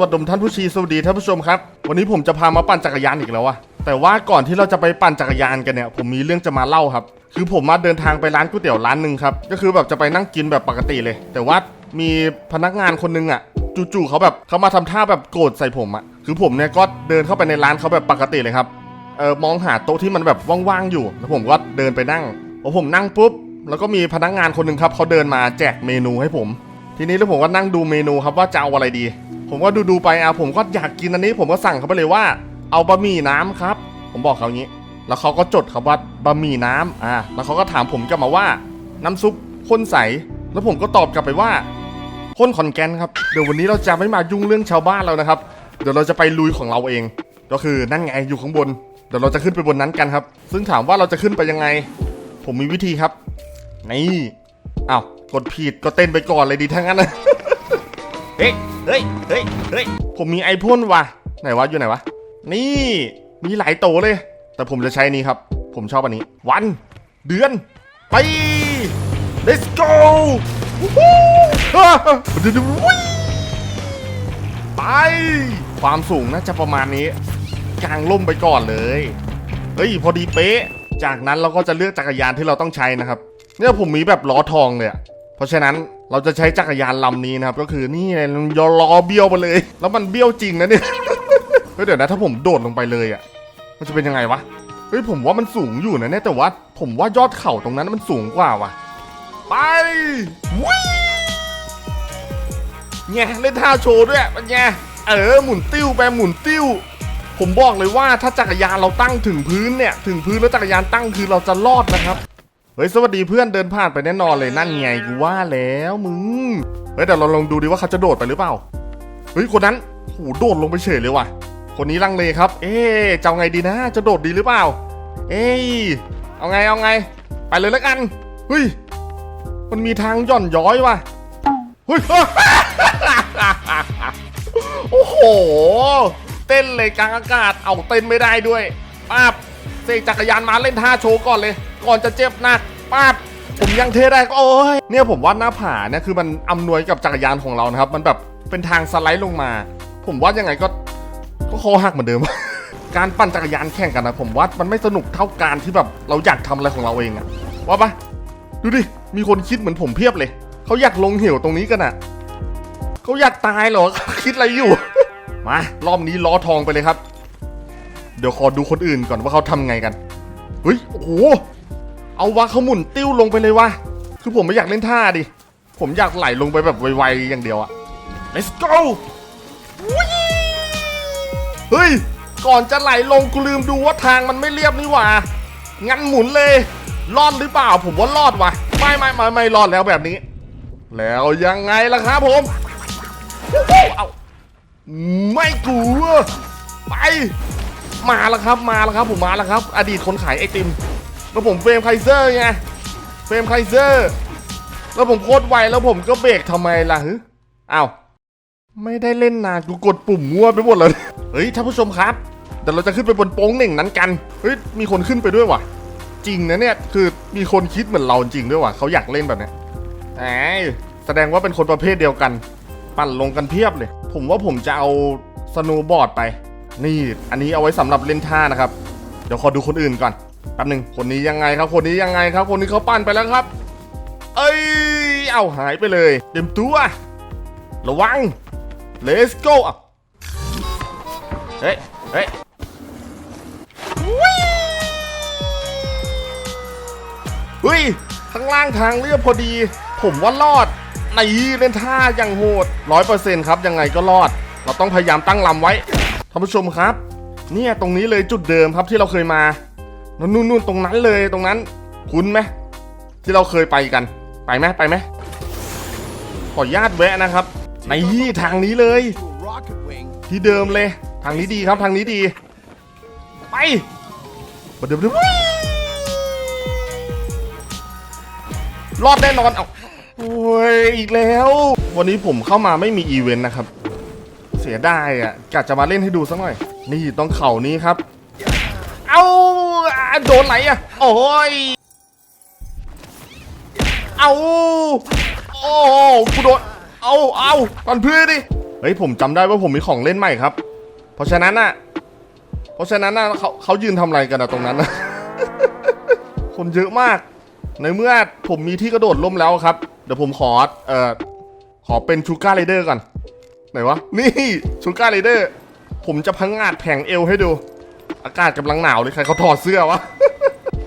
วัสดีท่านผู้ชีสวัสดีท่านผู้ชมครับ วันนี้ผมจะพามาปั่นจักรยานอีกแล้วอะแต่ว่าก่อนที่เราจะไปปั่นจักรยานกันเนี่ย ผมมีเรื่องจะมาเล่าครับ คือผมมาเดินทางไปร้านก๋วยเตี๋ยวร้านหนึ่งครับ ก็คือแบบจะไปนั่งกินแบบปกติเลย แต่ว่ามีพนักงานคนหนึงอะจู่ๆเขาแบบเขามาทำท่าแบบโกรธใส่ผมอะคือผมเนี่ยก็เดินเข้าไปในร้านเขาแบบปกติเลยครับ เออมองหาโต๊ะที่มันแบบว่างๆอยู่ แล้วผมก็เดินไปนั่งพอผมนั่งปุ๊บ แล้วก็มีพนักงานคนหนึ่งครับเขาเดินมาแจกเมนูให้ผม ทีนี้แล้วผมก็นั่งดูเมนูครับว่าจะเอาอะไรดี ผมก็ดูดูๆไปอะผมก็อยากกินอันนี้ ผมก็สั่งเขาไปเลยว่า เอาบะหมี่น้ำครับ ผมบอกเขางี้ แล้วเขาก็จดครับว่าบะหมี่น้ำอ่าแล้วเขาก็ถามผมกลับมาว่า น้ำซุปข้นใส แล้วผมก็ตอบกลับไปว่าข้นขอนแก่นครับเดี๋ยววันนี้เราจะไม่มายุ่งเรื่องชาวบ้านแล้วนะครับ เดี๋ยวเราจะไปลุยของเราเอง ก็คือนั่นไงอยู่ข้างบน เดี๋ยวเราจะขึ้นไปบนนั้นกันครับ ซึ่งถามว่าเราจะขึ้นไปยังไง ผมมีวิธีครับ นี่อ้าวกดผิดก็เต้นไปก่อนเลยดีทั้งนั้นนะ เฮ้ย เฮ้ย เฮ้ย เฮ้ย ผมมีไอพ่นว่ะ ไหนวะ อยู่ไหนวะ นี่ มีหลายโตเลย แต่ผมจะใช้นี้ครับ ผมชอบอันนี้ วัน เดือน ไป let's go ไป ความสูงน่าจะประมาณนี้ กลางล่มไปก่อนเลย เฮ้ย พอดีเป๊ะ จากนั้นเราก็จะเลือกจักรยานที่เราต้องใช้นะครับ เนี่ยผมมีแบบล้อทองเลยอะ เพราะฉะนั้นเราจะใช้จักรยานลำนี้นะครับ ก็คือนี่เลยยอล้อเบี้ยวไปเลย แล้วมันเบี้ยวจริงนะเนี่ยเฮ้ยเดี๋ยวนะถ้าผมโดดลงไปเลยอะ มันจะเป็นยังไงวะเฮ้ยผมว่ามันสูงอยู่นะเนี่ยแต่ว่าผมว่ายอดเข่าตรงนั้นมันสูงกว่าว่ะ ไปวิ่งแง่เล่นท่าโชว์ด้วยมันแง่เออหมุนติ้วไปหมุนติ้ว ผมบอกเลยว่าถ้าจักรยานเราตั้งถึงพื้นเนี่ย ถึงพื้นแล้วจักรยานตั้งคือเราจะรอดนะครับ เฮ้ยสวัสดีเพื่อนเดินผ่านไปแน่นอนเลยนั่นไงกูว่าแล้วมึง เฮ้ยเดี๋ยวเราลองดูดิว่าเขาจะโดดไปหรือเปล่า เฮ้ยคนนั้นโหโดดลงไปเฉยเลยว่ะ คนนี้ลังเลครับ เอ๊ะจะเอาไงดีนะ จะโดดดีหรือเปล่า เอ้ยเอาไงเอาไง ไปเลยแล้วกันเฮ้ยมันมีทางหย่อนย้อยว่ะเฮ้ยโอ้โห เต้นเลยกลางอากาศ เอาเต้นไม่ได้ด้วยป้าบเสกจักรยานมาเล่นท่าโชว์ก่อนเลย ก่อนจะเจ็บหนักป้าบผมยังเทได้ก็โอ้ยเนี่ยผมว่าหน้าผาเนี่ยคือมันอำนวยกับจักรยานของเรานะครับ มันแบบเป็นทางสไลด์ลงมา ผมว่ายังไงก็ก็คอหักเหมือนเดิม การปั่นจักรยานแข่งกันนะผมว่ามันไม่สนุกเท่าการที่แบบเราอยากทำอะไรของเราเองอะว่าปะดูดิมีคนคิดเหมือนผมเพียบเลยเขาอยากลงเหวตรงนี้กันอะเขาอยากตายเหรอคิดอะไรอยู่มารอบนี้ล้อทองไปเลยครับ เดี๋ยวขอดูคนอื่นก่อนว่าเขาทำไงกันเฮ้ยโอ้โห เอาวะเขาหมุนติ้วลงไปเลยวะ คือผมไม่อยากเล่นท่าดิ ผมอยากไหลลงไปแบบไวๆอย่างเดียวอะ let's go เฮ้ย ก่อนจะไหลลงกูลืมดูว่าทางมันไม่เรียบนี่หว่า งั้นหมุนเลย รอดหรือเปล่า ผมว่ารอดว่ะ ไม่ไม่ไม่ไม่รอดแล้วแบบนี้ แล้วยังไงล่ะครับผมวู้ฮู้เอาไม่กลัว ไป มาแล้วครับ มาแล้วครับ ผมมาแล้วครับ อดีตคนขายไอติม แล้วผมเฟรมไคเซอร์ไงเฟรมไคเซอร์แล้วผมโคตรไวแล้วผมก็เบรกทำไมล่ะฮึอ้าวไม่ได้เล่นนานกูกดปุ่มมั่วไปหมดเลยเฮ้ยท่านผู้ชมครับเดี๋ยวเราจะขึ้นไปบนโป้งเหน่งนั้นกันเฮ้ยมีคนขึ้นไปด้วยว่ะ จริงนะเนี่ยคือมีคนคิดเหมือนเราจริงด้วยว่ะเขาอยากเล่นแบบนี้แหมแสดงว่าเป็นคนประเภทเดียวกัน ปั่นลงกันเพียบเลย ผมว่าผมจะเอาสโนว์บอร์ดไป นี่อันนี้เอาไว้สำหรับเล่นท่านะครับ เดี๋ยวขอดูคนอื่นก่อน แป๊บหนึ่งคนนี้ยังไงครับ คนนี้ยังไงครับ คนนี้เขาปั่นไปแล้วครับ เอ้ย เอาหายไปเลย เต็มตัว ระวัง let's go อะเฮ้ย เฮ้ยเฮ้ยข้างล่างทางเรียบพอดี ผมว่ารอดในเล่นท่าอย่างโหดร้อยเปอร์เซ็นต์ครับยังไงก็รอด เราต้องพยายามตั้งลำไว้ท่านผู้ชมครับ เนี่ยตรงนี้เลยจุดเดิมครับที่เราเคยมา นู่นนู่นนู่นตรงนั้นเลยตรงนั้น คุ้นไหมที่เราเคยไปกัน ไปไหมไปไหมขออนุญาตแวะนะครับในทางนี้เลย ที่เดิมเลย ทางนี้ดีครับทางนี้ดี ไปมาเดิมเดิมรอดแน่นอนเอาโอ้ยอีกแล้ว วันนี้ผมเข้ามาไม่มีอีเวนต์นะครับ เสียดายอะกะจะมาเล่นให้ดูสักหน่อย นี่ต้องเข่านี้ครับ เอา โดนไหนอะ โอ้ย เอาโอ้กูโดน เอาเอาก่อนเพื่อนดิ เฮ้ยผมจำได้ว่าผมมีของเล่นใหม่ครับ เพราะฉะนั้นน่ะ เพราะฉะนั้นน่ะเขาเขายืนทำอะไรกันอะตรงนั้นนะคนเยอะมาก ในเมื่อผมมีที่กระโดดล่มแล้วครับ เดี๋ยวผมขอ เอ่อ ขอเป็นชูการ์ไรเดอร์ก่อน ไหนวะ นี่ชูการ์ไรเดอร์ ผมจะพังงาดแผงเอวให้ดู อากาศกำลังหนาวเลยใครเขาถอดเสื้อวะ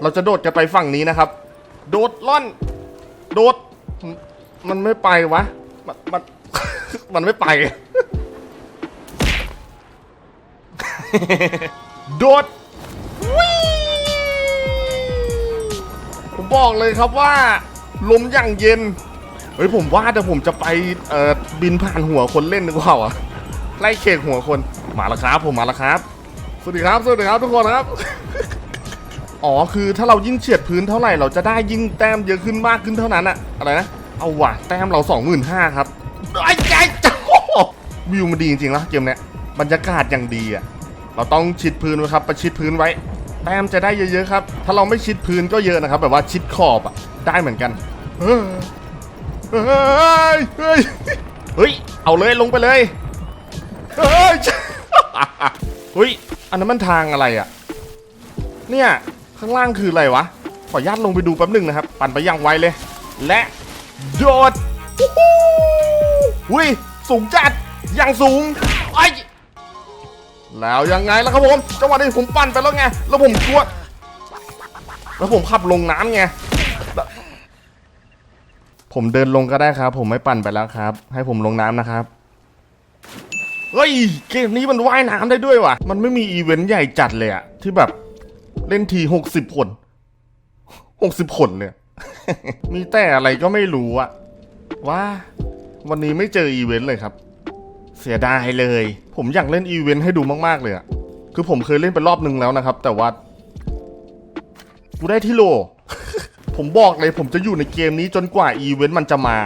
เราจะโดดกันไปฝั่งนี้นะครับ โดดล่อน โดด มันไม่ไปวะ มันมันมันไม่ไป โดดผมบอกเลยครับว่าลมอย่างเย็น เฮ้ยผมว่าเดี๋ยวผมจะไปเอ่อบินผ่านหัวคนเล่นดีกว่าอะไล่เคกหัวคน มาแล้วครับ ผมมาแล้วครับ สวัสดีครับ สวัสดีครับทุกคนครับ อ๋อ คือถ้าเรายิ่งเฉียดพื้นเท่าไหร่ เราจะได้ยิ่งแต้มเยอะขึ้นมากขึ้นเท่านั้นอะอะไรนะ เอาว่ะ แต้มเรา 25,000ครับ ไอ้ใจจ้าวิวมันดีจริงๆนะเกมเนี้ย บรรยากาศอย่างดีอะเราต้องชิดพื้นไว้ครับ ประชิดพื้นไว้ แต้มจะได้เยอะๆครับ ถ้าเราไม่ชิดพื้นก็เยอะนะครับ แบบว่าชิดขอบอะได้เหมือนกัน เฮ้ย เฮ้ย เฮ้ยเฮ้ยเอาเลยลงไปเลย เฮ้ย เฮ้ย อันนั้นมันทางอะไรอะเนี่ย ข้างล่างคืออะไรวะ ขอญาตลงไปดูแป๊บหนึ่งนะครับ ปั่นไปอย่างไวเลย และโดดวู้ฮู้อุ้ย สูงจัด อย่างสูงไอ้แล้วยังไงล่ะครับผมจังหวะนี้ผมปั่นไปแล้วไง แล้วผมกลัว แล้วผมขับลงน้ำไง ผมเดินลงก็ได้ครับ ผมไม่ปั่นไปแล้วครับ ให้ผมลงน้ำนะครับ เฮ้ยเกมนี้มันว่ายน้ำได้ด้วยว่ะ มันไม่มีอีเวนต์ใหญ่จัดเลยอะที่แบบเล่นทีหกสิบคนหกสิบคนเลยมีแต่อะไรก็ไม่รู้อะว่าวันนี้ไม่เจออีเวนต์เลยครับ เสียดายเลย ผมอยากเล่นอีเวนต์ให้ดูมากๆเลยอะคือผมเคยเล่นไปรอบนึงแล้วนะครับ แต่ว่ากูได้ที่โล ผมบอกเลยผมจะอยู่ในเกมนี้จนกว่าอีเวนต์มันจะมา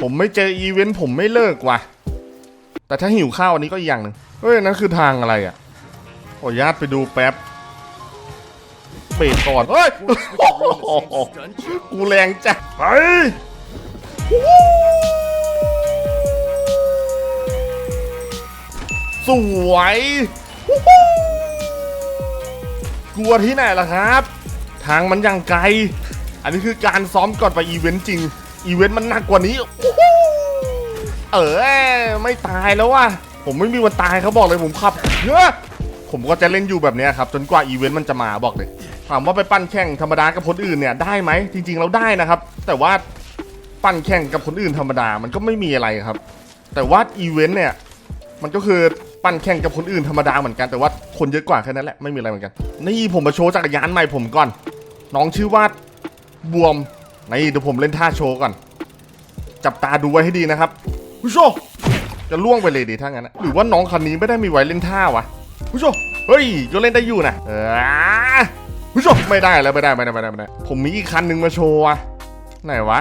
ผมไม่เจออีเวนต์ผมไม่เลิกว่ะ แต่ถ้าหิวข้าวอันนี้ก็อีกอย่างหนึ่งเฮ้ยนั่นคือทางอะไรอะขออนุญาตไปดูแป๊บเบรกก่อนเฮ้ยกูแรงจัดไปสวยกลัวที่ไหนล่ะครับ ทางมันยังไกล อันนี้คือการซ้อมก่อนไปอีเวนต์จริง อีเวนต์มันหนักกว่านี้ เออไม่ตายแล้วว่ะผมไม่มีวันตายเขาบอกเลยผมขับเฮ้ยผมก็จะเล่นอยู่แบบนี้ครับจนกว่าอีเวนต์มันจะมาบอกเลยถามว่าไปปั้นแข่งธรรมดากับคนอื่นเนี่ยได้ไหมจริงๆเราได้นะครับ แต่ว่าปั้นแข่งกับคนอื่นธรรมดามันก็ไม่มีอะไรครับ แต่ว่าอีเวนต์เนี่ยมันก็คือปั้นแข่งกับคนอื่นธรรมดาเหมือนกันแต่ว่าคนเยอะกว่าแค่นั้นแหละไม่มีอะไรเหมือนกัน นี่ผมมาโชว์จักรยานใหม่ผมก่อน น้องชื่อว่าบวมนี่เดี๋ยวผมเล่นท่าโชว์ก่อน จับตาดูไว้ให้ดีนะครับ ผู้ชมจะล่วงไปเลยดีถ้างั้นนะหรือว่าน้องคันนี้ไม่ได้มีไว้เล่นท่าวะผู้ชมเฮ้ยก็เล่นได้อยู่นะเออผู้ชมไม่ได้แล้วไม่ได้ไม่ได้ไม่ได้ไม่ได้ผมมีอีกคันหนึ่งมาโชว์อะไหนวะ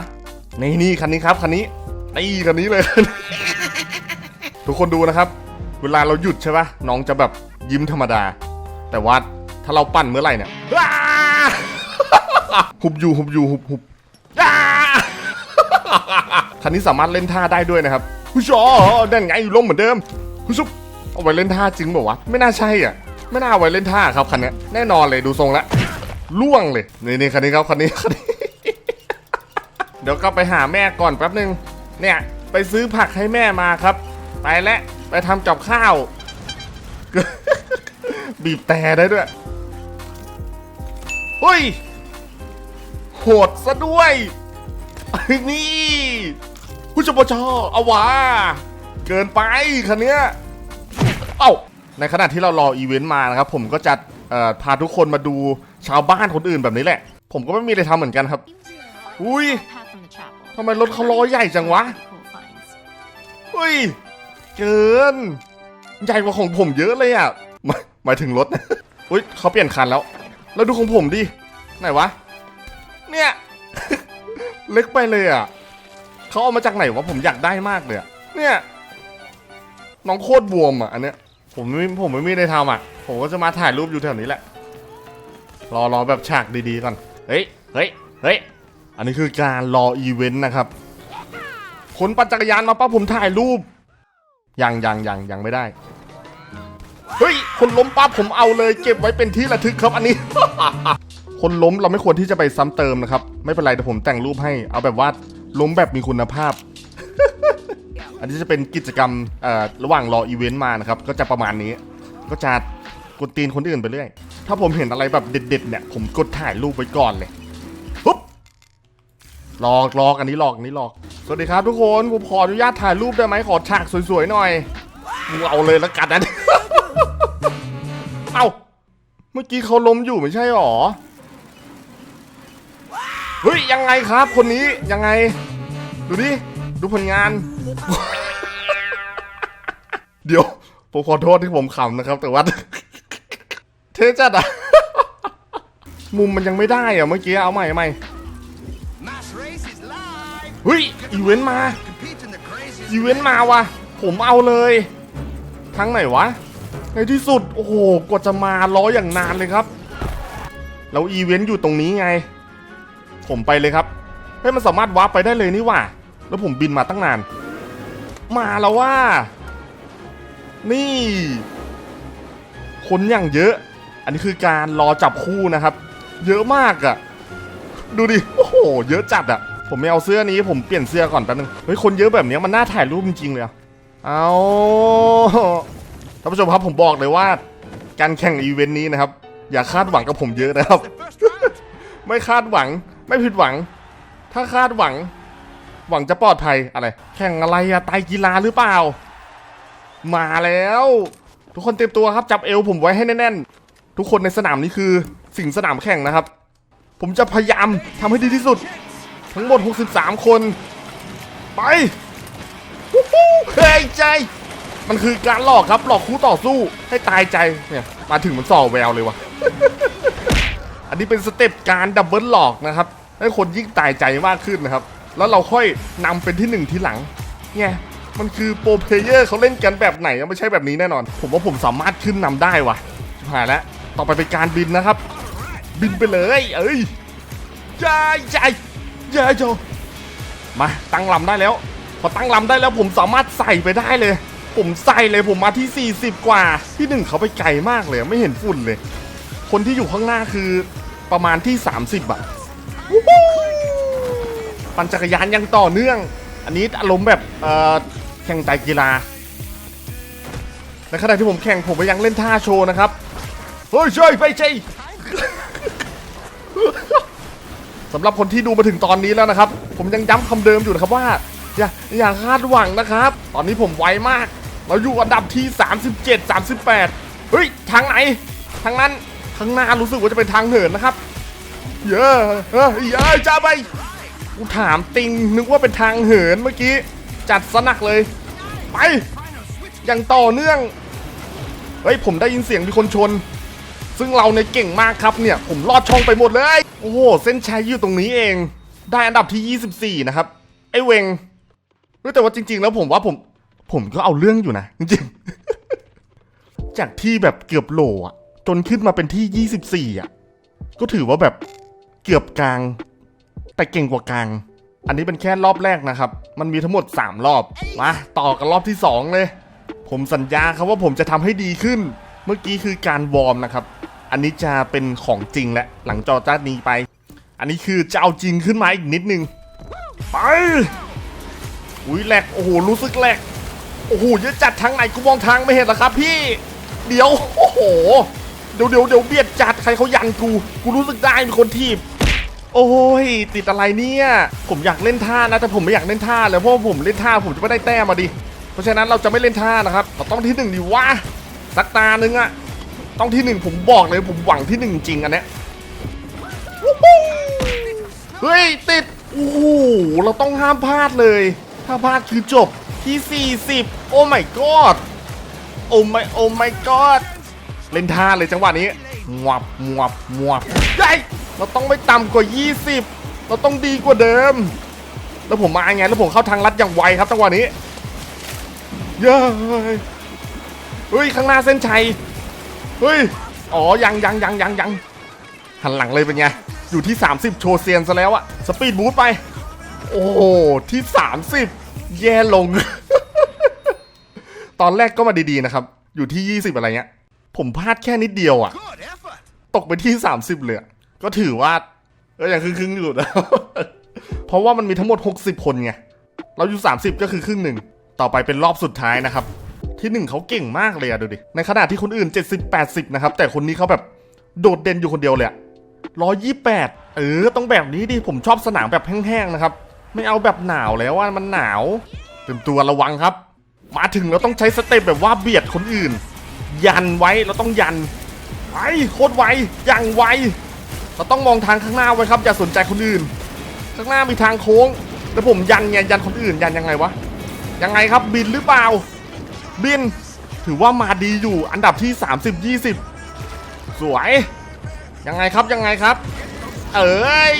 นี่นี่คันนี้ครับคันนี้นี่คันนี้เลย ทุกคนดูนะครับ เวลาเราหยุดใช่ปะน้องจะแบบยิ้มธรรมดา แต่ว่าถ้าเราปั่นเมื่อไหร่เนี่ยหุบอยู่หุบอยู่หุบหุบคันนี้สามารถเล่นท่าได้ด้วยนะครับ ผู้ชมนั่นไงลงเหมือนเดิมผู้ชมเอาไว้เล่นท่าจริงบอกวะไม่น่าใช่อะ ไม่น่าเอาไว้เล่นท่าครับคันนี้แน่นอนเลยดูทรงละล่วงเลยนี่นี่คันนี้ครับคันนี้คันนี้ เดี๋ยวก็ไปหาแม่ก่อนแป๊บนึง เนี่ย ไปซื้อผักให้แม่มาครับ ไปแล้วไปทำกับข้าว บีบแต่ได้ด้วยเฮ้ยโหดซะด้วยไอ้นี่ ผู้ชมชอเอาวะเกินไปคันเนี้ยเอ้าในขณะที่เรารออีเวนต์มานะครับผมก็จะพาทุกคนมาดูชาวบ้านคนอื่นแบบนี้แหละ ผมก็ไม่มีอะไรทำเหมือนกันครับ อุ้ยทำไมรถเขาล้อใหญ่จังวะอุ้ยเกิน ใหญ่กว่าของผมเยอะเลยอะหมายหมายถึงรถนะอุ้ยเขาเปลี่ยนคันแล้ว แล้วดูของผมดิไหนวะ เนี่ย เล็กไปเลยอะ เขาเอามาจากไหนวะผมอยากได้มากเลยอะเนี่ยน้องโคตรบวมอะอันเนี้ยผมไม่ผมไม่มีได้ทำอะ ผมก็จะมาถ่ายรูปอยู่แถวนี้แหละ รอรอแบบฉากดีๆก่อนเฮ้ยเฮ้ยเฮ้ยอันนี้คือการรออีเวนต์นะครับคนปั่นจักรยานมาปั๊บผมถ่ายรูปยังยังยังยังไม่ได้เฮ้ยคนล้มปั๊บผมเอาเลย เก็บไว้เป็นที่ระทึกครับอันนี้ คนล้มเราไม่ควรที่จะไปซ้ำเติมนะครับ ไม่เป็นไรเดี๋ยวผมแต่งรูปให้เอาแบบว่า ล้มแบบมีคุณภาพ อันนี้จะเป็นกิจกรรมระหว่างรออีเวนต์มานะครับ ก็จะประมาณนี้ ก็จะกดตีนคนอื่นไปเรื่อย ถ้าผมเห็นอะไรแบบเด็ดๆเนี่ย ผมกดถ่ายรูปไว้ก่อนเลยปุ๊บหลอกหลอกอันนี้หลอกอันนี้หลอก สวัสดีครับทุกคนผมขออนุญาตถ่ายรูปได้ไหมขอฉากสวยๆหน่อยกูเอาเลยแล้วกันนะ เอ้า เมื่อกี้เขาล้มอยู่ไม่ใช่หรอ เฮ้ยยังไงครับ คนนี้ยังไง ดูดิดูผลงาน เดี๋ยวผมขอโทษที่ผมขำนะครับ แต่ว่าเท่จัดอะมุมมันยังไม่ได้อะเมื่อกี้เอาใหม่เอาใหม่ Mass race is live. เฮ้ยอีเวนต์มา Compete in the craziest. อีเวนต์มาวะผมเอาเลยทางไหนวะ ในที่สุด โอ้โหกว่าจะมารออย่างนานเลยครับ แล้วอีเวนต์อยู่ตรงนี้ไง ผมไปเลยครับเฮ้ยมันสามารถวาร์ปไปได้เลยนี่ว่า แล้วผมบินมาตั้งนาน มาแล้วว่า นี่ คนอย่างเยอะ อันนี้คือการรอจับคู่นะครับ เยอะมากอะดูดิ โอ้โห เยอะจัดอะผมไม่เอาเสื้อนี้ ผมเปลี่ยนเสื้อก่อนแป๊บนึง เฮ้ย คนเยอะแบบนี้มันน่าถ่ายรูปจริงๆเลยอะเอาท่านผู้ชมครับผมบอกเลยว่า การแข่งอีเวนต์นี้นะครับ อย่าคาดหวังกับผมเยอะนะครับ ไม่คาดหวัง ไม่ผิดหวัง ถ้าคาดหวัง หวังจะปลอดภัยอะไร แข่งอะไรอะไตรกีฬาหรือเปล่า มาแล้ว ทุกคนเตรียมตัวครับ จับเอวผมไว้ให้แน่นๆ ทุกคนในสนามนี้คือสิ่งสนามแข่งนะครับ ผมจะพยายามทำให้ดีที่สุด ทั้งหมด 63 คน ไปวู้ฮู้เฮ้ยใจ มันคือการหลอกครับ หลอกคู่ต่อสู้ให้ตายใจเนี่ยมาถึงมันส่อแววเลยว่ะอันนี้เป็นสเต็ปการดับเบิลหลอกนะครับ ให้คนยิ่งตายใจมากขึ้นนะครับ แล้วเราค่อยนำเป็นที่หนึ่งทีหลังเนี่ยมันคือโปรเพลเยอร์เขาเล่นกันแบบไหนไม่ใช่แบบนี้แน่นอน ผมว่าผมสามารถขึ้นนำได้ว่ะชิบหายแล้วต่อไปเป็นการบินนะครับ บินไปเลยเอ้ยยายยายยายโจมาตั้งลำได้แล้ว พอตั้งลำได้แล้วผมสามารถใส่ไปได้เลย ผมใส่เลยผมมาที่ 40 กว่าที่หนึ่งเขาไปไกลมากเลย ไม่เห็นฝุ่นเลย คนที่อยู่ข้างหน้าคือประมาณที่ 30อะ ปั่นจักรยานยังต่อเนื่อง อันนี้อารมณ์แบบแข่งไตกีฬาในขณะที่ผมแข่งผมก็ยังเล่นท่าโชว์นะครับเฮ้ยช่วยไปใจสำหรับคนที่ดูมาถึงตอนนี้แล้วนะครับ ผมยังย้ำคำเดิมอยู่นะครับว่า อย่าอย่าคาดหวังนะครับ ตอนนี้ผมไวมาก เราอยู่อันดับที่ 37 38 เฮ้ย ทางไหน ทางนั้นข้างหน้ารู้สึกว่าจะเป็นทางเหินนะครับ เยอเฮ้ยจ้าไป กูถามติงนึกว่าเป็นทางเหินเมื่อกี้ จัดสนักเลย ไปยังต่อเนื่อง เฮ้ย ผมได้ยินเสียงมีคนชน ซึ่งเราในยเก่งมากครับเนี่ย ผมลอดช่องไปหมดเลย โอ้โห เส้นชัยอยู่ตรงนี้เอง ได้อันดับที่ 24 นะครับ ไอ้เวงเฮ้ยแต่ว่าจริง ๆ แล้วผมว่าผม ผมก็เอาเรื่องอยู่นะ จริงๆ จากที่แบบเกือบโหลอะจนขึ้นมาเป็นที่ 24อะก็ถือว่าแบบเกือบกลาง แต่เก่งกว่ากลาง อันนี้เป็นแค่รอบแรกนะครับ มันมีทั้งหมด 3 รอบ มาต่อกันรอบที่ 2 เลย ผมสัญญาครับว่าผมจะทำให้ดีขึ้น เมื่อกี้คือการวอร์มนะครับ อันนี้จะเป็นของจริงแหละหลังจอจ้านี้ไป อันนี้คือจะเอาจริงขึ้นมาอีกนิดนึง ไปอุ้ยแหลกโอ้โหรู้สึกแหลกโอ้โหเยอะจัดทางไหนกูมองทางไม่เห็นหรอครับ พี่ เดี๋ยวโอ้โห เดี๋ยวเดี๋ยวเดี๋ยวเบียดจัดใครเขายันกู กูรู้สึกได้มีคนทีบ โอ้ยติดอะไรเนี่ย ผมอยากเล่นท่านะแต่ผมไม่อยากเล่นท่าเลยเพราะว่าผมเล่นท่าผมจะไม่ได้แต้มมาดิเพราะฉะนั้นเราจะไม่เล่นท่านะครับเราต้องที่หนึ่งดีวะสักตาหนึ่งอะต้องที่หนึ่งผมบอกเลยผมหวังที่หนึ่งจริงอันเนี้ยเฮ้ยติดโอ้โหเราต้องห้ามพลาดเลย ถ้าพลาดคือจบที่ 40 โอ้ my god โอ้ my โอ้ my god เล่นท่าเลยจังหวะนี้มวบมวบมวบได้ เราต้องไม่ต่ำกว่า 20 เราต้องดีกว่าเดิม แล้วผมมาไงแล้วผมเข้าทางลัดอย่างไวครับจังหวะนี้เย้ยเฮ้ยข้างหน้าเส้นชัยเฮ้ยอ๋อยังยังยังยังยังหันหลังเลยเป็นไงอยู่ที่ 30 โชว์เซียนซะแล้วอะสปีดบูทไป โอ้โหที่ 30 แย่ลง ตอนแรกก็มาดีๆนะครับ อยู่ที่ 20 อะไรเงี้ย ผมพลาดแค่นิดเดียวอะ Good effort. ตกไปที่ 30 เลยอะ ก็ถือว่าเอออย่างครึ่งๆอยู่นะ เพราะว่ามันมีทั้งหมด 60 คนไง เราอยู่ 30 ก็คือครึ่งหนึ่ง ต่อไปเป็นรอบสุดท้ายนะครับ ที่หนึ่งเขาเก่งมากเลยอะดูดิ ในขณะที่คนอื่น 70 80 นะครับ แต่คนนี้เขาแบบโดดเด่นอยู่คนเดียวเลยอะ128เออ ต้องแบบนี้ดิ ผมชอบสนามแบบแห้งๆนะครับ ไม่เอาแบบหนาวแล้วว่ามันหนาวเตรียมตัวระวังครับ มาถึงเราต้องใช้สเต็ปแบบว่าเบียดคนอื่น ยันไว้เราต้องยันไปโคตรไวอย่างไว เราต้องมองทางข้างหน้าไว้ครับ อย่าสนใจคนอื่น ข้างหน้ามีทางโค้ง แล้วผมยันไงยันคนอื่นยันยังไงวะ ยังไงครับบินหรือเปล่า บิน ถือว่ามาดีอยู่อันดับที่ 30 20 สวย ยังไงครับยังไงครับ เอ้ย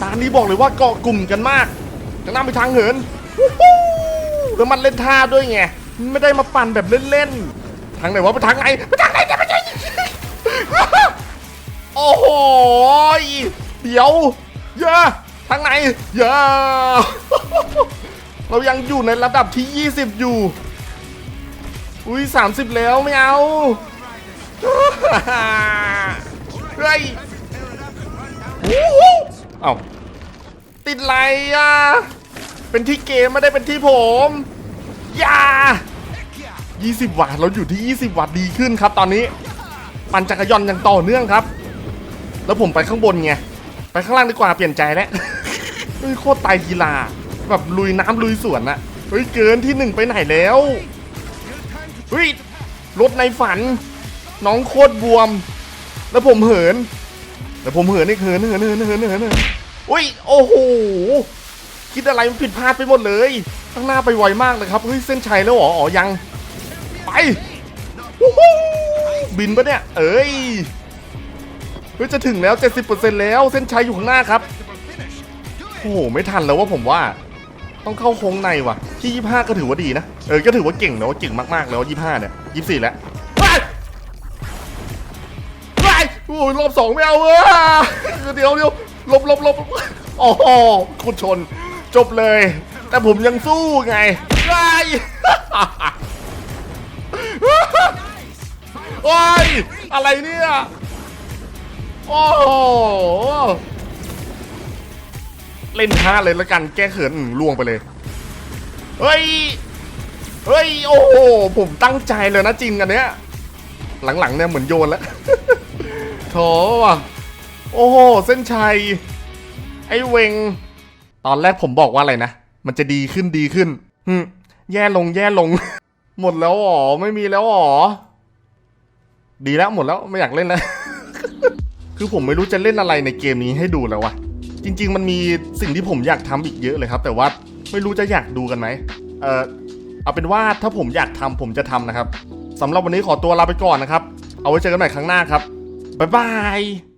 ตานนี้บอกเลยว่าเกาะกลุ่มกันมากข้างหน้ามีทางเหินแล้วมันเล่นท่าด้วยไงไม่ได้มาปั่นแบบเล่นๆทางไหนวะไปทางไหนไปทางไหนเนี่ยไปทางไหน โอ้โห เดี๋ยว เยอะทางไหน เยอะ เรายังอยู่ในระดับที่ 20 อยู่ อุ้ย30 แล้วไม่เอา เฮ้ยเอ้าติดไรอะ เป็นที่เกมไม่ได้เป็นที่ผมอย่า20 วัตต์เราอยู่ที่ 20 วัตต์ดีขึ้นครับตอนนี้ ปั่นจักรยานอย่างต่อเนื่องครับ แล้วผมไปข้างบนไง ไปข้างล่างดีกว่าเปลี่ยนใจแล้วเฮ้ยโคตรไตรกีฬา แบบลุยน้ำลุยสวนอะเฮ้ยเกินที่หนึ่งไปไหนแล้ว เฮ้ยรถในฝัน น้องโคตรบวม แล้วผมเหินแล้วผมเหินอีกเหินเหินเหินเหินเหินเหินอุ้ยโอ้โหคิดอะไรมันผิดพลาดไปหมดเลยข้างหน้าไปไวมากเลยครับเฮ้ยเส้นชัยแล้วเหรออ๋อยัง ไปวู้ฮู้บินปะเนี่ย เอ้ยเฮ้ยจะถึงแล้ว 70%แล้ว เส้นชัยอยู่ข้างหน้าครับ โอ้โห ไม่ทันแล้วว่าผมว่า ต้องเข้าโค้งในว่ะ ที่ 25 ก็ถือว่าดีนะ เออ ก็ถือว่าเก่งนะว่าเก่งมากๆแล้ว 25 เนี่ย 24 แล้วไปโอ้ยรอบสองไม่เอาเว้ยเดี๋ยวเดี๋ยวลบลบลบอ๋อคุณชน จบเลย แต่ผมยังสู้ไงไปโอ้ยอะไรเนี่ย โอ้โหเล่นท่าเลยแล้วกันแก้เขินล่วงไปเลย เฮ้ย เฮ้ย โอ้โห ผมตั้งใจเลยนะจริงกันเนี้ย หลังๆเนี่ยเหมือนโยนแล้วโถว่ะ โอ้โห เส้นชัย ไอ้เวง ตอนแรกผมบอกว่าอะไรนะ มันจะดีขึ้นดีขึ้นฮึแย่ลงแย่ลง หมดแล้วหรอไม่มีแล้วหรอดีแล้วหมดแล้วไม่อยากเล่นแล้ว คือผมไม่รู้จะเล่นอะไรในเกมนี้ให้ดูแล้ววะจริง ๆ มันมีสิ่งที่ผมอยากทำอีกเยอะเลยครับ แต่ว่าไม่รู้จะอยากดูกันไหมเออเอาเป็นว่าถ้าผมอยากทำผมจะทำนะครับสำหรับวันนี้ขอตัวลาไปก่อนนะครับ เอาไว้เจอกันใหม่ครั้งหน้าครับบ๊ายบาย